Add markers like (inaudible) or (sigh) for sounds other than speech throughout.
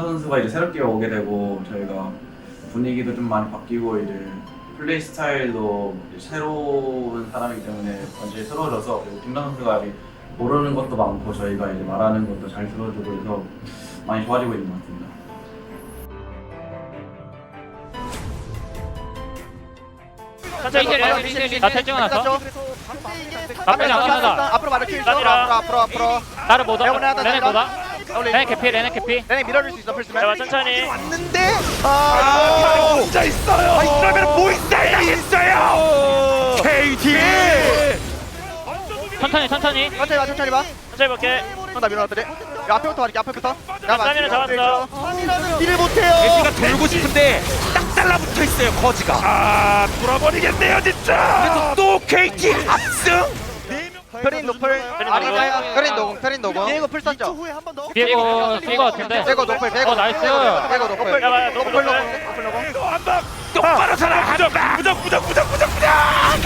김나 선수가 이제 새롭게 오게 되고 저희가 분위기도 좀 많이 바뀌고 이제 플레이 스타일도 이제 새로운 사람이기 때문에 완전히 새로워져서 그리고 김나 선수가 아직 모르는 것도 많고 저희가 이제 말하는 것도 잘 들어주고 해서 많이 좋아지고 있는 것 같습니다. 나탈 찍어놨어? 앞에 앞으로 나가자. 앞으로 말을 킬 줘. 나지라. 앞으로 앞으로 앞으로. 나를 못 와. 레네. 못 와. 레네 개피 레네 개피. 내가 밀어줄 수 있어 플스맨. 자 천천히. 왔는데 아, 아 혼자 있어요. 아, 이러면 모이사이가 있어요. KT. 천천히 천천히. 천천히 봐 천천히 봐. 천천히 볼게. 형나 밀어놨더니. 야 앞에부터 말할게 앞에부터. 야 쌈이나 잡았어. 딜을 못해요. 예지가 돌고 싶은데 딱 달라붙어 있어요. 거지가. 아, 돌아버리겠네요 진짜. 그래서 또 KT 압승. 페린 노플. 아리자야. 페린 노공 페린 노공. 디에고 풀 썼죠. 비에고 쏜거 같은데. 대고 노플. 어, 나이스. 대고 노플. 야, 노플 노플, 노공. 노플. 똑바로 살아 가자. 무적 무적 무적 무적 무적.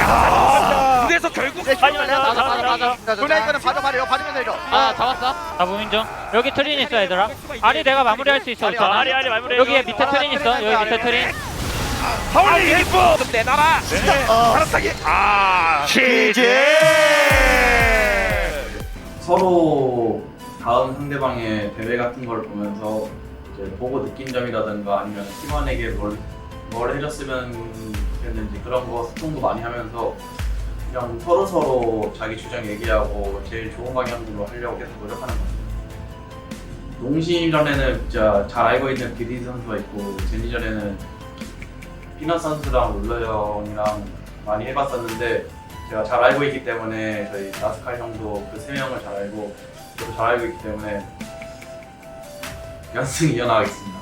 아, 그래서 결국 맞아, 맞아, 맞아, 이거는 봐줘 봐줘 봐주면서 이거. 아 잡았어. 나 무민 중. 여기 트린 있어 얘들아. 아리 내가 마무리할 수 있어. 아리, 아리 마무리. 여기에 밑에 트린 있어. 여기 밑에 트린. 하울리 예뻐. 좀 내놔라. 살았다기. 아, 치즈. 서로 다음 상대방의 대회 같은 걸 보면서 이제 보고 느낀 점이라든가 아니면 팀원에게 뭘, 뭘 해줬으면 좋겠는지 그런 거 소통도 많이 하면서 그냥 서로 서로 자기 주장 얘기하고 제일 좋은 방향으로 하려고 계속 노력하는 것 같아요. 농심 전에는 진짜 잘 알고 있는 비디 선수가 있고 제니 전에는 피넛 선수랑 울러 형이랑 많이 해봤었는데 제가 잘 알고 있기 때문에 저희 나스칼 형도 그 세 명을 잘 알고 저도 잘 알고 있기 때문에 연승 이어나가겠습니다.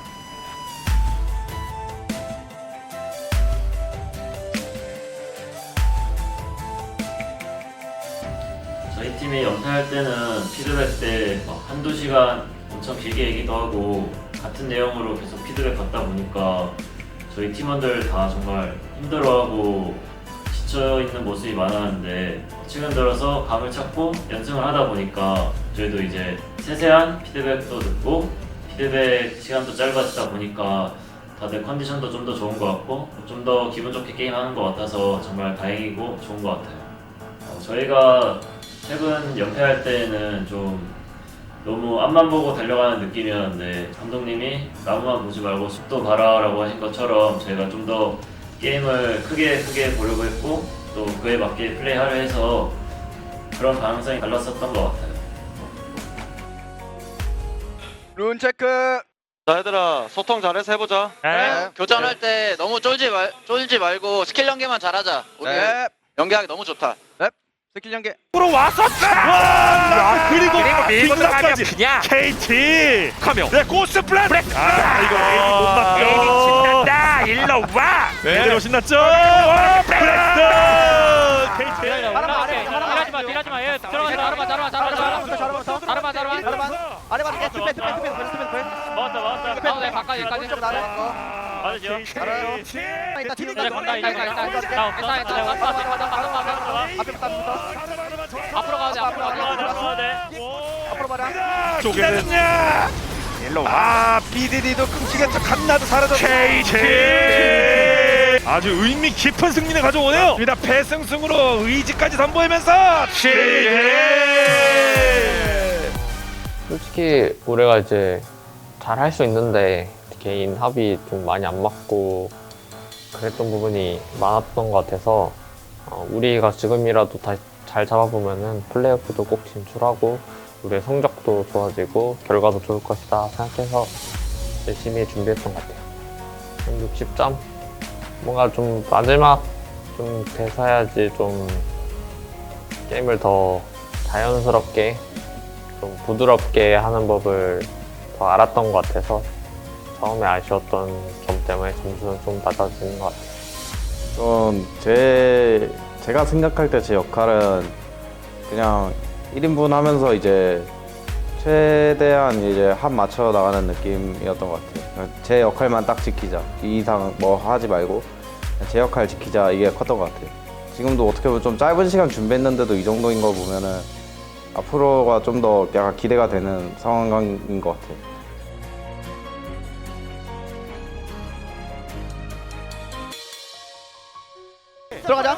저희 팀이 연패할 때는 피드백 때 막 한두 시간 엄청 길게 얘기도 하고 같은 내용으로 계속 피드백 받다 보니까 저희 팀원들 다 정말 힘들어하고 지쳐있는 모습이 많았는데 최근 들어서 감을 찾고 연승을 하다 보니까 저희도 이제 세세한 피드백도 듣고 피드백 시간도 짧아지다 보니까 다들 컨디션도 좀 더 좋은 것 같고 좀 더 기분 좋게 게임하는 것 같아서 정말 다행이고 좋은 것 같아요. 어, 저희가 최근 연패할 때는 좀 너무 앞만 보고 달려가는 느낌이었는데 감독님이 나무만 보지 말고 숲도 봐라라고 하신 것처럼 저희가 좀 더 게임을 크게 크게 보려고 했고 또 그에 맞게 플레이하려 해서 그런 가능성이 달랐었던 것 같아요. 룬 체크. 자 얘들아 소통 잘해서 해보자 네. 교전할 때 너무 쫄지 말 쫄지 말고 스킬 연계만 잘하자. 우리 네. 연계하기 너무 좋다. 스킬 연계. 으로 와서 와 그리고 빙까지 그냥 KT 카명 네 고스 플랜 아 이거 에이미 못 맞고 에이미 신난다 일로 와 네. 신났죠 프레스 KT 기다려. 올라갈게. 딜하지 마. 딜하지 마. 얘 들어가서 자르마 자르마 자르마 자르마. 자르마. 아래 맞게 스페 스페 스페 스페 스페. 먹었어 먹었어. 가운데 바깥 여기까지. 맞으죠. 알아요. 이따 뒤로 이제 간다 이제 간다. 나 없어. 나 없어. 앞에부터 앞에부터. 앞으로 가야 돼. 앞으로 가야 돼. 앞으로 봐라. 쪽에는냐 일로 와 BDD도 끊기겠죠 갓나도 사라져 KT 아주 의미 깊은 승리를 가져오네요 일단 패승승으로 의지까지 선보이면서 KT 솔직히 올해가 이제 잘 할 수 있는데 개인 합이 좀 많이 안 맞고 그랬던 부분이 많았던 것 같아서 어, 우리가 지금이라도 다시 잘 잡아보면은 플레이오프도 꼭 진출하고 우리의 성적도 좋아지고 결과도 좋을 것이다 생각해서 열심히 준비했던 것 같아요. 한 60점? 뭔가 좀 마지막 좀 돼서야지 좀 게임을 더 자연스럽게 좀 부드럽게 하는 법을 더 알았던 것 같아서 처음에 아쉬웠던 점 때문에 점수는 좀 낮아지는 것 같아요. 좀 제 제가 생각할 때 제 역할은 그냥 1인분 하면서 이제 최대한 이제 합 맞춰 나가는 느낌이었던 것 같아요. 제 역할만 딱 지키자. 이 이상 뭐 하지 말고 제 역할 지키자 이게 컸던 것 같아요. 지금도 어떻게 보면 좀 짧은 시간 준비했는데도 이 정도인 거 보면은 앞으로가 좀 더 약간 기대가 되는 상황인 것 같아요. 들어가자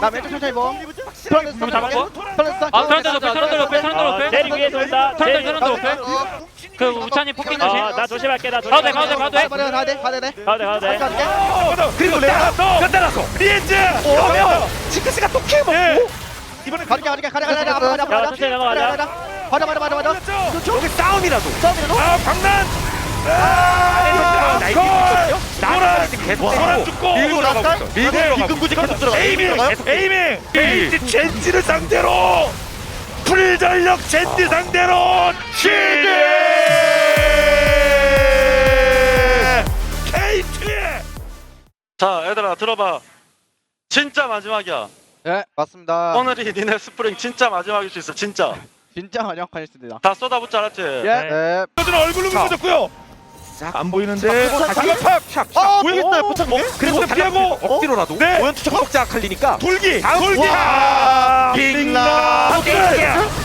나 왼쪽 천천히 봄 트런드 그럼 잡았고? 트런드 아 트런드 높여 트런드 높여 트런드 높여 제리 위에 돌다. 트런드 트런드 높여 그 우찬이 폭행 조심 아, 나 조심할게. 나 가도 돼 조심할게. 가도 돼 가도 돼 가야 돼 가야 돼 가도 돼, 가도 돼. 어, 그리고 따라서 따라서 리엔즈 그러면 징크스가 또 캐고 이번에 가리게 가리게 가리게 가리게 가리게 가리게 야, 천천히 넘어가자. 맞아 맞아 맞아 맞아 그렇죠 여기 싸움이라도 싸움이라도 아 광난 아 나이스 노란 계속 노란 죽고 밀고 나가고 있어 밀고 나가고 굳이 계속 들어가 에이밍 에이밍 에이지 젠지를 상대로 불전력 젠지 상대로 시대 KT 자 얘들아 들어봐. 진짜 마지막이야. 예 맞습니다. 오늘이 니네 스프링 진짜 마지막일 수 있어 진짜. 진짜 환영하겠습니다. 다 쏟아붓지 않았지? 예 저는 얼굴로 묻었고요 안 보이는데. 다시 팍 어, 보이겠어요 포착 그래서 피하고. 억지로라도 네. 오연 투 척박자 칼리니까 돌기. 돌기. 빅라.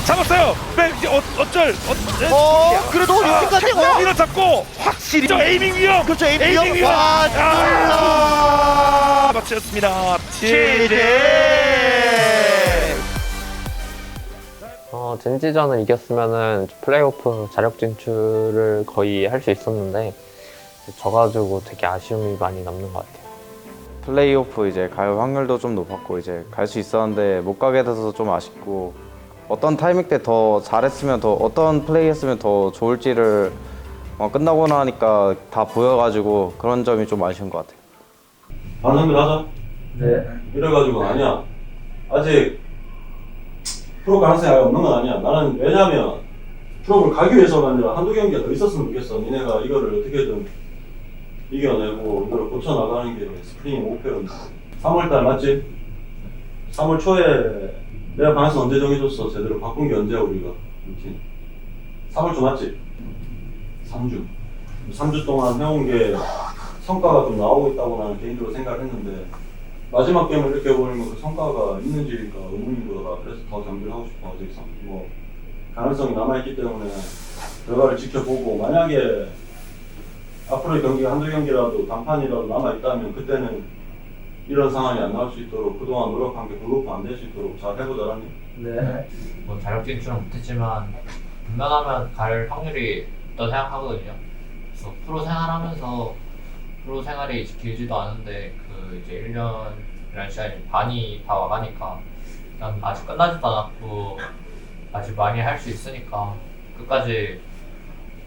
잡았어요. 네 이제 어, 어쩔 어, 어 그래도 여기까지 어 밀어 잡고 확실히 저 에이밍 위험. 그렇죠 에이밍 에이밍 위험. 와 아. 맞췄습니다. 치즈 어, 젠지전을 이겼으면은 플레이오프 자력 진출을 거의 할 수 있었는데 져가지고 되게 아쉬움이 많이 남는 것 같아요. 플레이오프 이제 갈 확률도 좀 높았고 이제 갈 수 있었는데 못 가게 돼서 좀 아쉽고 어떤 타이밍 때 더 잘했으면 더 어떤 플레이 했으면 더 좋을지를 어, 끝나고 나니까 다 보여가지고 그런 점이 좀 아쉬운 것 같아요. 반응을 하자. 네. 이래가지고 아니야. 아직 프로 가능성이 아예 없는 건 아니야. 나는 왜냐면 프로를 가기 위해서가 아니라 한두 경기가 더 있었으면 좋겠어. 니네가 이거를 어떻게든 이겨내고 이거를 고쳐나가는 게 스프링 목표였는데 3월달 맞지? 3월 초에 내가 방에서 언제 정해줬어? 제대로 바꾼 게 언제야 우리가 루틴 3월 초 맞지? 3주 3주 동안 해온 게 성과가 좀 나오고 있다고 나는 개인적으로 생각했는데 마지막 게임을 이렇게 해버리면 그 성과가 있는지가 의문인 거다. 그래서 더 경기를 하고 싶어 아직 상- 뭐 가능성이 남아있기 때문에 결과를 지켜보고 만약에 앞으로의 경기가 한두 경기라도 단판이라도 남아있다면 그때는 이런 상황이 안 나올 수 있도록 그동안 노력한 게 불로프 안될 수 있도록 잘 해보자라니 네. 뭐 자력 진출은 못했지만 분명하면 갈 확률이 있다고 생각하거든요. 그래서 프로 생활하면서 프로 생활이 길지도 않은데 그 이제 1년이라는 시간이 반이 다 와가니까 일단 아직 끝나지도 않았고 아직 많이 할 수 있으니까 끝까지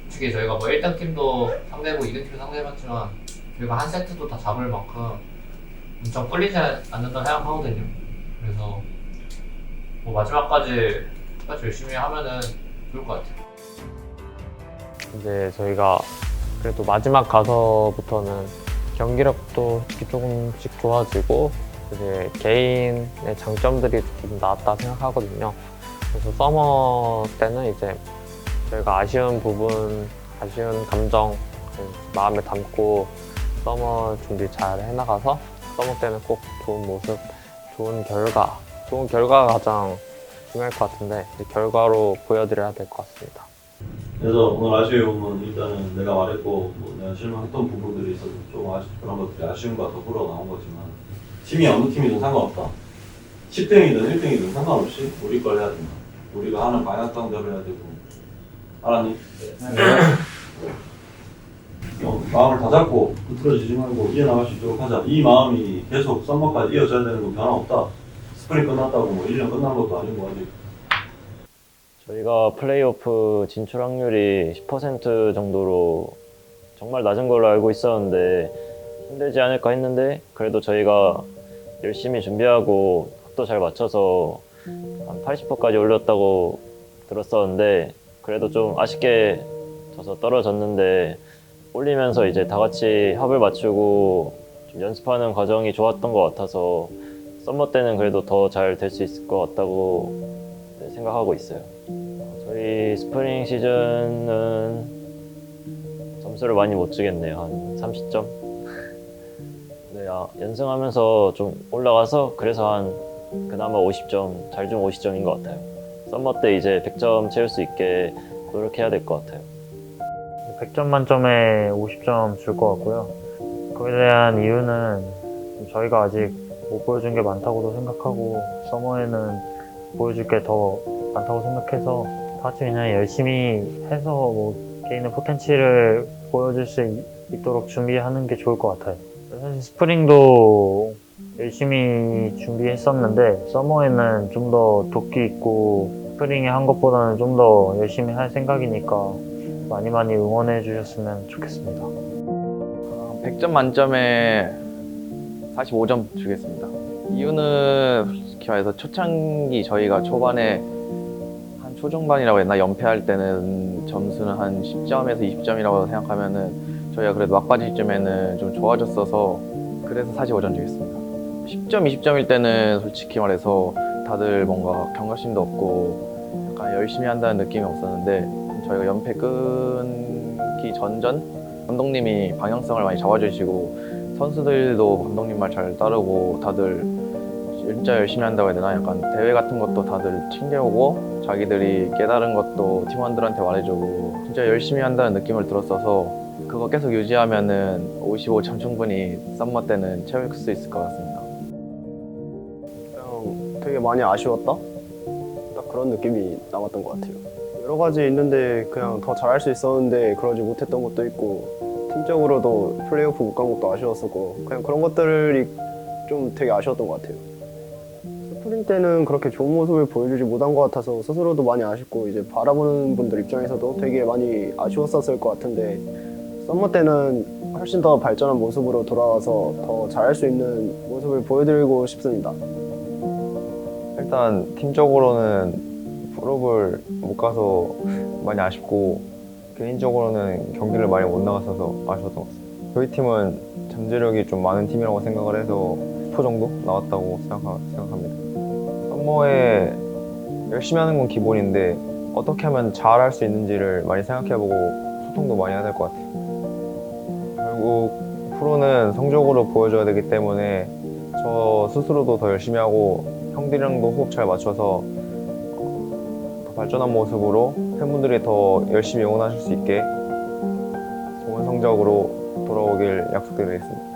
솔직히 저희가 뭐 1등 팀도 상대고 2등 팀도 상대해봤지만 저희가 한 세트도 다 잡을 만큼 엄청 끌리지 않는다 생각하거든요. 그래서 뭐 마지막까지 끝까지 열심히 하면은 좋을 것 같아요. 이제 저희가 그래도 마지막 가서부터는 경기력도 조금씩 좋아지고 이제 개인의 장점들이 좀 나왔다 생각하거든요. 그래서 서머 때는 이제 저희가 아쉬운 부분, 아쉬운 감정 마음에 담고 서머 준비 잘 해나가서 서머 때는 꼭 좋은 모습, 좋은 결과, 좋은 결과가 가장 중요할 것 같은데 결과로 보여드려야 될 것 같습니다. 그래서 오늘 아쉬움은 일단은 내가 말했고 뭐 내가 실망했던 부분들이 있어서 좀 아쉬 그런 것들이 아쉬움과 더불어 나온 거지만 팀이 어느 팀이든 상관없다. 10등이든 1등이든 상관없이 우리 걸 해야 된다. 우리가 하는 방향성대로 해야 되고 알았니? 어, 마음을 다 잡고 흐트러지지 말고 이어나갈 수 있도록 하자. 이 마음이 계속 썸머까지 이어져야 되는 건 변화 없다. 스프링 끝났다고 뭐 1년 끝난 것도 아니고 아직 저희가 플레이오프 진출 확률이 10% 정도로 정말 낮은 걸로 알고 있었는데 힘들지 않을까 했는데 그래도 저희가 열심히 준비하고 각도 잘 맞춰서 한 80%까지 올렸다고 들었었는데 그래도 좀 아쉽게 져서 떨어졌는데 올리면서 이제 다 같이 합을 맞추고 좀 연습하는 과정이 좋았던 것 같아서 썸머 때는 그래도 더 잘 될 수 있을 것 같다고 네, 생각하고 있어요. 저희 스프링 시즌은 점수를 많이 못 주겠네요. 한 30점? (laughs) 네, 아, 연승하면서 좀 올라가서 그래서 한 그나마 50점, 잘준 50점인 것 같아요. 썸머 때 이제 100점 채울 수 있게 노력해야 될 것 같아요. 100점 만점에 50점 줄 것 같고요. 그에 대한 이유는 저희가 아직 못 보여준 게 많다고도 생각하고 서머에는 보여줄 게 더 많다고 생각해서 다 같이 그냥 열심히 해서 뭐 개인의 포텐치를 보여줄 수 있- 있도록 준비하는 게 좋을 것 같아요. 사실 스프링도 열심히 준비했었는데 서머에는 좀 더 도끼 있고 스프링에 한 것보다는 좀 더 열심히 할 생각이니까 많이 많이 응원해 주셨으면 좋겠습니다. 100점 만점에 45점 주겠습니다. 이유는 솔직히 말해서 초창기 저희가 초반에 한 초중반이라고 했나 연패할 때는 점수는 한 10점에서 20점이라고 생각하면은 저희가 그래도 막바지쯤에는 좀 좋아졌어서 그래서 45점 주겠습니다. 10점, 20점일 때는 솔직히 말해서 다들 뭔가 경각심도 없고 약간 열심히 한다는 느낌이 없었는데 저희가 연패 끊기 전전 감독님이 방향성을 많이 잡아주시고 선수들도 감독님 말 잘 따르고 다들 진짜 열심히 한다고 해야 되나 약간 대회 같은 것도 다들 챙겨오고 자기들이 깨달은 것도 팀원들한테 말해주고 진짜 열심히 한다는 느낌을 들었어서 그거 계속 유지하면은 55점 충분히 썸머 때는 채울 수 있을 것 같습니다. 그냥 되게 많이 아쉬웠다? 딱 그런 느낌이 남았던 것 같아요. 여러 가지 있는데 그냥 더 잘할 수 있었는데 그러지 못했던 것도 있고 팀적으로도 플레이오프 못 간 것도 아쉬웠었고 그냥 그런 것들이 좀 되게 아쉬웠던 것 같아요. 스프링 때는 그렇게 좋은 모습을 보여주지 못한 것 같아서 스스로도 많이 아쉽고 이제 바라보는 분들 입장에서도 되게 많이 아쉬웠었을 것 같은데 썸머 때는 훨씬 더 발전한 모습으로 돌아와서 더 잘할 수 있는 모습을 보여드리고 싶습니다. 일단 팀적으로는 프로볼 못 가서 많이 아쉽고 개인적으로는 경기를 많이 못 나갔어서 아쉬웠던 것 같습니다. 저희 팀은 잠재력이 좀 많은 팀이라고 생각을 해서 10% 정도 나왔다고 생각합니다. 썸머에 열심히 하는 건 기본인데 어떻게 하면 잘할 수 있는지를 많이 생각해보고 소통도 많이 해야 될 것 같아요. 결국 프로는 성적으로 보여줘야 되기 때문에 저 스스로도 더 열심히 하고 형들이랑도 호흡 잘 맞춰서 더 발전한 모습으로 팬분들이 더 열심히 응원하실 수 있게 좋은 성적으로 돌아오길 약속드리겠습니다.